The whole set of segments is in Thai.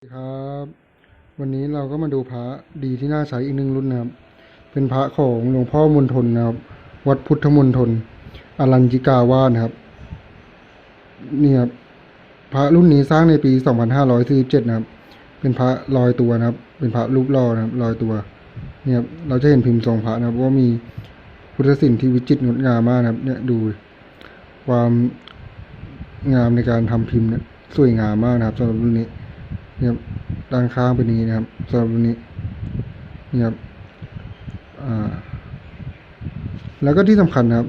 สวัสดีครับวันนี้เราก็มาดูพระดีที่น่าใช้อีกหนึ่งรุ่นนะครับ เป็นพระของหลวงพ่อมณฑลนะครับ วัดพุทธมณฑลอรัญญิกาวาสนะครับนี่ครับพระรุ่นนี้สร้างในปี 2547นะครับ เป็นพระลอยตัวนะครับ เป็นพระรูปล่อนะครับลอยตัวเนี่ยครับเราจะเห็นพิมพ์ทรงพระนะครับว่ามีพุทธศิลป์ที่วิจิตรงดงามมากนะครับ เนี่ยดูความงามในการทำพิมพ์เนี่ยสวยงามมากนะครับสำหรับรุ่นนี้ นี่ครับด้านข้างเป็นนี้นะครับสำหรับนนี้นี่ยครับอ่าแล้วก็ที่สำคัญนะครับ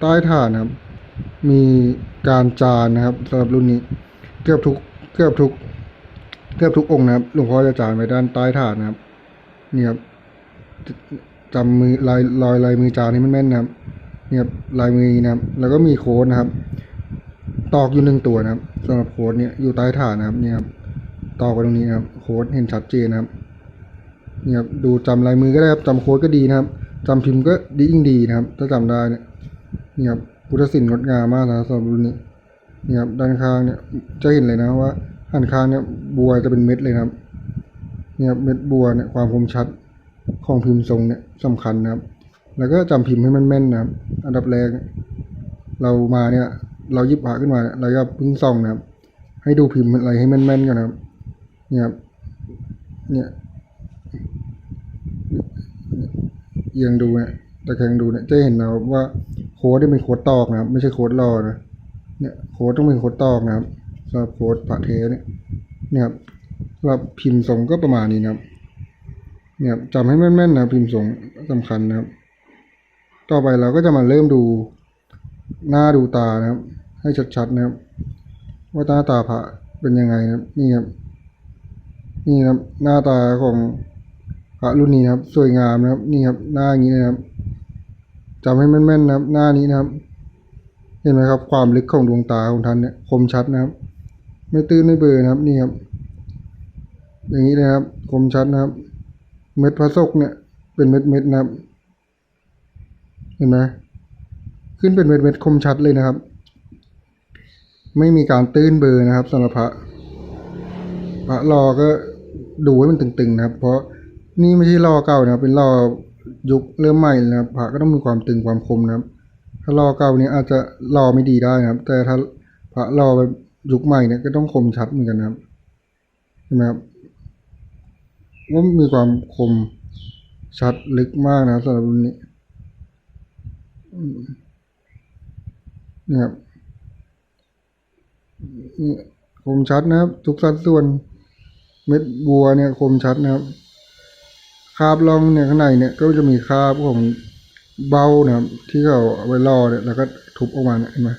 ใต้ฐานนะครับ มีการจานนะครับสำหรับรุ่นนี้เกือบทุกเกือบทุกเกือบทุกองค์นะครับหลวงพ่อจะจานไว้ด้านใต้ฐานนะครับนี่ครับจำมือลายรอยลายมือจานนี้มันแม่นนะครับเนี่ยครับลายมือนะครับ แล้วก็มีโค้ดนะครับ ตอกอยู่หนึ่งตัวนะครับสำหรับโค้ดเนี่ยอยู่ใต้ฐานนะครับเนี่ยครับ ต่อไปตรงนี้ครับโค้ดเห็นชัดเจนนะครับเนี่ยครับดูจำลายมือก็ได้ครับจำโค้ดก็ดีนะครับจำพิมพ์ก็ดียิ่งดีนะครับ ถ้าจำได้เนี่ยเนี่ยครับพุทธศิลป์งดงามมากนะสำหรับรุ่นนี้เนี่ยครับด้านข้างเนี่ยจะเห็นเลยนะว่าหันข้างเนี่ยบัวจะเป็นเม็ดเลยนะครับเนี่ยครับเม็ดบัวเนี่ยความคมชัดของพิมพ์ทรงเนี่ยสำคัญนะครับ แล้วก็จำพิมพ์ให้มันแม่นนะครับ อันดับแรกเรามาเนี่ย เราหยิบพระขึ้นมาเนี่ยเราก็พิ่งส่องนะครับ ให้ดูพิมพ์อะไรให้แม่นๆกันนะครับ เนี่ยครับเนี่ยเอียงดูเนี่ยตะแคงดูเนี่ยจะเห็นนะครับว่าโค้ดที่เป็นโค้ดตอกนะครับ ไม่ใช่โค้ดรอนะเนี่ยโค้ดต้องเป็นโค้ดตอกนะครับสำหรับโค้ดผ่าเทเนี่ยเนี่ยครับสำหรับพิมพ์ทรงก็ประมาณนี้นะครับ เนี่ยจำให้แม่นๆนะพิมพ์ทรงสำคัญนะครับ ต่อไปเราก็จะมาเริ่มดูหน้าดูตานะครับ ให้ชัดๆนะครับ ว่าหน้าตาพระเป็นยังไงนะครับนี่ครับ นี่ครับหน้าตาของพระรุ่นนี้นะครับ สวยงามนะครับ นี่ครับหน้าอย่างนี้นะครับจำให้แม่นๆนะครับ หน้านี้นะครับ เห็นไหมครับ ความลึกของดวงตาของท่านเนี่ยคมชัดนะครับ ไม่ตื้นไม่เบลอนะครับ นี่ครับ อย่างนี้นะครับ คมชัดนะครับ เม็ดพระศกเนี่ย เป็นเม็ดเม็ดๆนะครับ เห็นไหมขึ้นเป็นเม็ดเม็ดๆคมชัดเลยนะครับ ไม่มีการตื้นเบลอร์นะครับสำหรับพระพระรอก็ ดูให้มันตึงๆนะครับ เพราะนี่ไม่ใช่รอเก่านะครับ เป็นรอยุคเริ่มใหม่นะครับพระก็ต้องมีความตึงความคมนะครับ ถ้ารอเก่านี้อาจจะรอไม่ดีได้นะครับ แต่ถ้าพระรอแบบยุคใหม่เนี่ยก็ต้องคมชัดเหมือนกันนะครับเห็นไหมครับว่ามีความคมชัดลึกมากนะสำหรับรุ่นนี้นี่ครับนี่คมชัดนะครับ ทุกสัดส่วน เม็ดบัวเนี่ยคมชัดนะครับคาบลองเนี่ยข้างในเนี่ยก็จะมีคาบของเบานะครับ ที่เขาเอาไว้ล่อเนี่ยแล้วก็ทุบออกมาเนี่ยเห็นไหม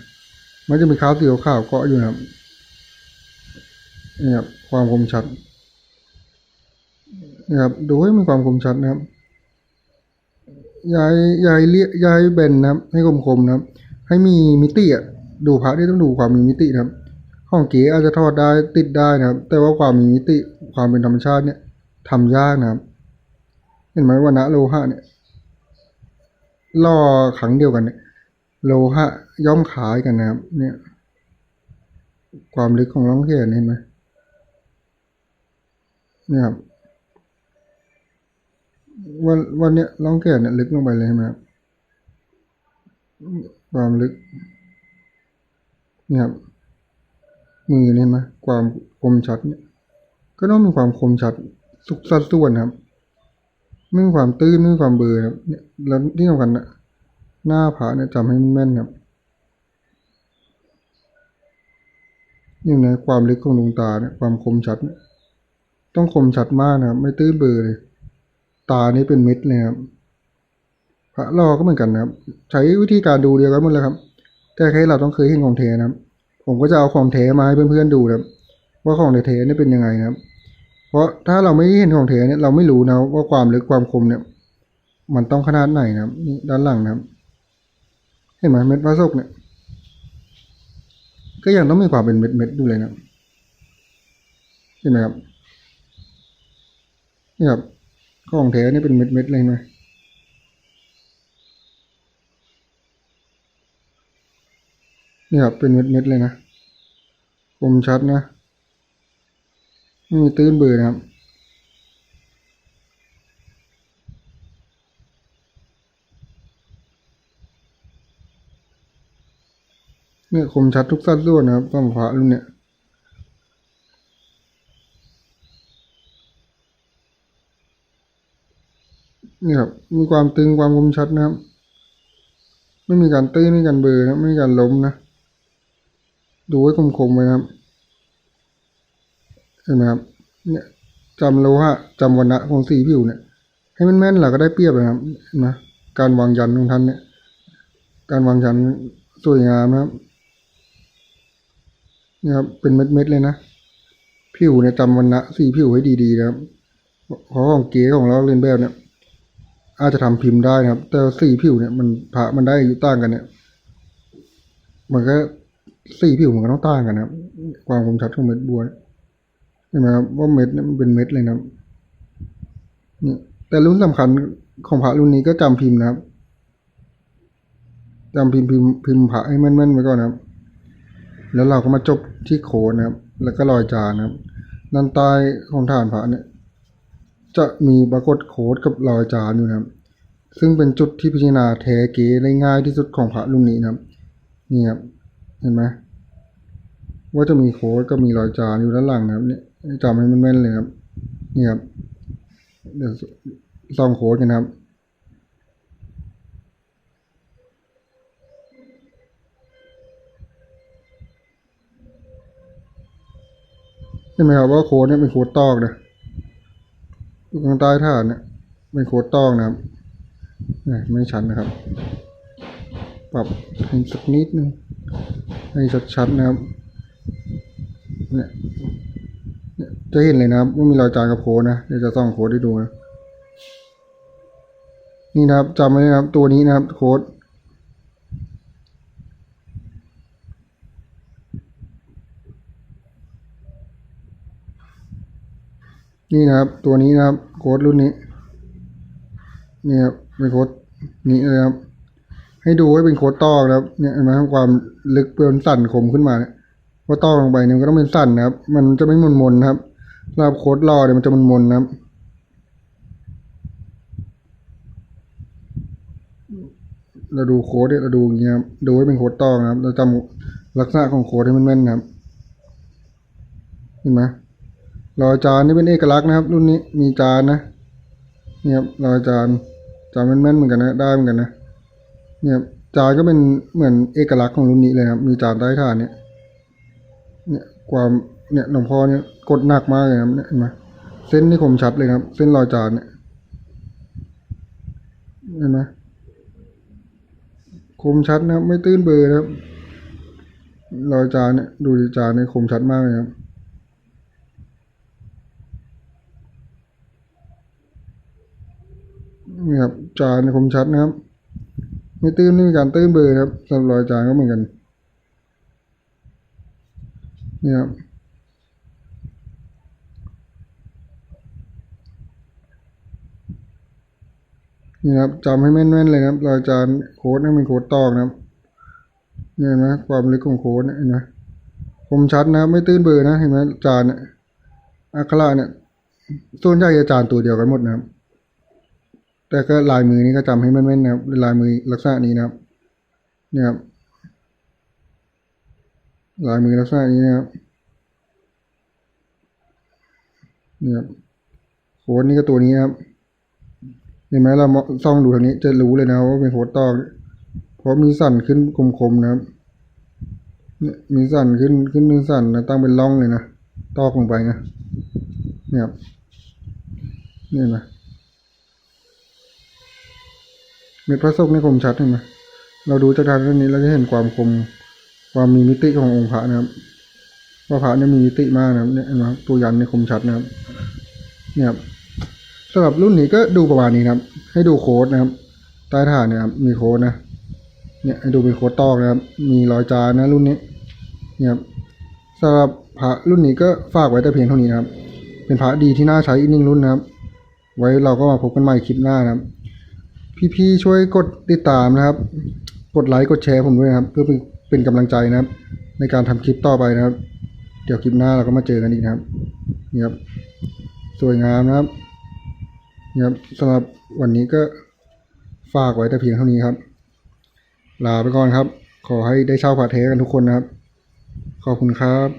มันจะมีคาบสีขาวเกาะอยู่นะครับนี่ครับความคมชัดนี่ครับดูให้มีความคมชัดนะครับยายยายเลี่ยยายเบนนะครับ ให้คมๆนะครับ ให้มีมิติอะดูพระที่ต้องดูความมีมิตินะครับ ของเก๋อาจจะทอดได้ติดได้นะครับ แต่ว่าความมีมิติ ความเป็นธรรมชาติเนี่ยทำยากนะครับ เห็นไหมว่านะโลหะเนี่ยล่อครั้งเดียวกันเนี่ยโลหะย่อมขายกันนะครับ เนี่ย ความลึกของร่องแขนเห็นไหมเนี่ยครับวันวันเนี้ยร่องแขนเนี่ยลึกลงไปเลยใช่ไหมครับความลึกเนี่ยครับมือเนี่ยนะความคมชัดเนี่ย ก็ต้องมีความคมชัดสุกสัดส่วนะครับ ไม่มีความตื้นไม่มีความเบลอครับเนี่ยแล้วที่สำคัญนะหน้าผาเนี่ยจำให้แม่นครับอย่างในความลึกของดวงตาเนี่ยความคมชัดเนี่ยต้องคมชัดมากนะครับไม่ตื้นเบลอเลย ตานี่เป็นม็ดเลยครับพระลอก็เหมือนกันนะครับ ใช้วิธีการดูเดียวกันหมดเลยครับ แต่แค่เราต้องเคยเห็นของเทนะครับ ผมก็จะเอาของเทมาให้เพื่อนๆดูนะครับ ว่าของเทเนี่ยเป็นยังไงนะครับ เพราะถ้าเราไม่เห็นของเทเนี่ยเราไม่รู้นะว่าความลึกความคมเนี่ย มันต้องขนาดไหนนะครับนี่ด้านหลังนะครับ เห็นไหมเม็ดพระศกเนี่ย ก็ยังต้องมีความเป็นเม็ดๆดูเลยนะเห็นไหมครับนี่ครับของเทนี่เป็นเม็ดๆเลยเห็นไหมนี่ครับเป็นเม็ดๆเลยนะคมชัดนะ ไม่มีตื้นเบอร์นะครับ เนี่ยคมชัดทุกสัดส่วนนะครับกล้องพระรุ่นเนี่ยนี่ครับมีความตึงความคมชัดนะครับ ไม่มีการตื้นไม่มีการเบลอนะไม่มีการล้มนะ ดูไว้คมๆไว้นะครับ เห็นไหมครับเนี่ยจำโลหะจำวันณะของสีผิวเนี่ย ให้มันแม่นเราก็ได้เปรียบนะครับเห็นไหมการวางยันของท่านเนี่ย การวางยันสวยงามนะครับเนี่ยครับเป็นเม็ดๆเลยนะผิวเนี่ยจำวันณะสีผิวให้ดีๆนะครับเพราะของเก๋ของเราเรียนแบบเนี่ย อาจจะทำพิมพ์ได้นะครับ แต่สีผิวเนี่ยมันพระมันได้อยู่ต่างกันเนี่ย มันก็สีผิวมันก็ต้องต่างกันนะครับ ความคมชัดของเม็ดบัวเนี่ย เห็นไหมครับว่าเม็ดนี่มันเป็นเม็ดเลยนะครับนี่แต่รุ่นสำคัญของพระรุ่นนี้ก็จำพิมพ์นะครับจำพิมพ์พิมพ์พิมพ์พระให้แม่นๆไว้ก่อนนะครับ แล้วเราก็มาจบที่โคนนะครับ แล้วก็รอยจานนะครับด้านใต้ของฐานพระเนี่ย จะมีปรากฏโคดกับรอยจานอยู่นะครับ ซึ่งเป็นจุดที่พิจารณาแท้เก๋ได้ง่ายที่สุดของพระรุ่นนี้นะครับนี่ครับเห็นไหมว่าจะมีโค้ดก็มีรอยจานอยู่ด้านหลังนะครับเนี่ย จำให้มันแม่นเลยครับนี่ครับเดี๋ยวส่องโค้ดกันนะครับเห็นไหมครับว่าโค้ดเนี่ยเป็นโค้ดตอกนะอยู่ข้างใต้ฐานเนี่ยเป็นโค้ดตองนะครับนี่ไม่ชัดนะครับ ปรับให้สักนิดนึงให้ชัดๆนะครับนี่ยเนี่ย จะเห็นเลยนะครับว่ามีรอยจานกับโค้ดนะเดี๋ยวจะส่องโค้ดให้ดูนะนี่นะครับจำไว้นะครับตัวนี้นะครับโค้ดนี่นะครับตัวนี้นะครับโค้ดรุ่นนี้นี่ครับเป็นโค้ดนี้นะครับ ให้ดูไว้เป็นโค้ดตอกนะครับเนี่ยเห็นไหมครับความลึกเปลือนสั่นคมขึ้นมาเนี่ยพอตอกลงไปเนี่ยก็ต้องเป็นสั่นนะครับ มันจะไม่มนมนๆนะครับ รอบโค้ดล่อเนี่ยมันจะมนมนๆนะครับเราดูโค้ดเนี่ยเราดูอย่างเงี้ยดูไว้เป็นโค้ดต้อกนะครับ เราจำลักษณะของโค้ดให้มันแม่นนะครับ เห็นไหมรอยจานนี่เป็นเอกลักษณ์นะครับ รุ่นนี้มีจานนะเนี่ยรอยจานจานแม่นๆเหมือนกันนะ ได้เหมือนกันนะเนี่ยจานก็เป็นเหมือนเอกลักษณ์ของรุ่นนี้เลยครับ มีจานใต้ฐานเนี่ย เนี่ยความ เนี่ยหลวงพ่อเนี่ยกดหนักมากเลยครับเนี่ยเห็นไหมเส้นนี่คมชัดเลยครับ เส้นรอยจานเนี่ยเห็นไหมคมชัดนะครับไม่ตื้นเบอร์นะครับรอยจานเนี่ยดูจานเนี่ยคมชัดมากเลยครับนี่ครับจานคมชัดนะครับ ไม่ตื้นไม่มีการตื้นเบอร์ครับสำหรับรอยจานก็เหมือนกันนี่ครับ นี่ครับจำให้แม่นๆเลยนะครับรอยจานโค้ดนี่เป็นโค้ดตอกนะครับเนี่ยเห็นไหมความลึกของโค้ดเนี่ยเห็นไหมคมชัดนะไม่ตื้นเบลอร์นะเห็นไหมจานเนี่ยอักขระเนี่ยส่วนใหญ่จะจานตัวเดียวกันหมดนะครับ แต่ก็ลายมือนี้ก็จำให้แม่นๆนะครับลายมือลักษณะนี้นะครับ เนี่ยครับลายมือลักษณะนี้นะครับเนี่ยครับโค้ดนี่ก็ตัวนี้นะครับ ห็นไหมเราส่องดูทางนี้จะรู้เลยนะว่าเป็นโค้ดตอกเพราะมีสั่นขึ้นคมๆนะครับเนี่ยมีสั่นขึ้นขึ้นเป็นสั่นนะตั้งเป็นร่องเลยนะตอกลงไปนะเนี่ยครับนี่นไหมเม็ดพระศกนี่คมชัดเห็นไหมเราดูจากทางด้านนี้เราจะเห็นความคมความมีมิติขององค์พระนะครับว่าพระเนี่ยมีมิติมากนะครับเนี่ยนไหมครับตัวยันเนี่ยคมชัดนะครับเนี่ยครับ สำหรับรุ่นนี้ก็ดูประมาณนี้นะครับ ให้ดูโค้ดนะครับ ใต้ฐานเนี่ยครับมีโค้ดนะ เนี่ยให้ดูเป็นโค้ดตอกนะครับ มีรอยจานนะรุ่นนี้ เนี่ยครับสำหรับพระรุ่นนี้ก็ฝากไว้แต่เพียงเท่านี้นะครับ เป็นพระดีที่น่าใช้อีกหนึ่งรุ่นนะครับ ไว้เราก็มาพบกันใหม่คลิปหน้านะครับ พี่ๆช่วยกดติดตามนะครับ กดไลค์กดแชร์ผมด้วยนะครับ เพื่อเป็นกำลังใจนะครับ ในการทำคลิปต่อไปนะครับ เดี๋ยวคลิปหน้าเราก็มาเจอกันอีกนะครับนี่ครับสวยงามนะครับ ครับสำหรับวันนี้ก็ฝากไว้แต่เพียงเท่านี้ครับ ลาไปก่อนครับ ขอให้ได้เช่าพาเทกันทุกคนนะครับ ขอบคุณครับ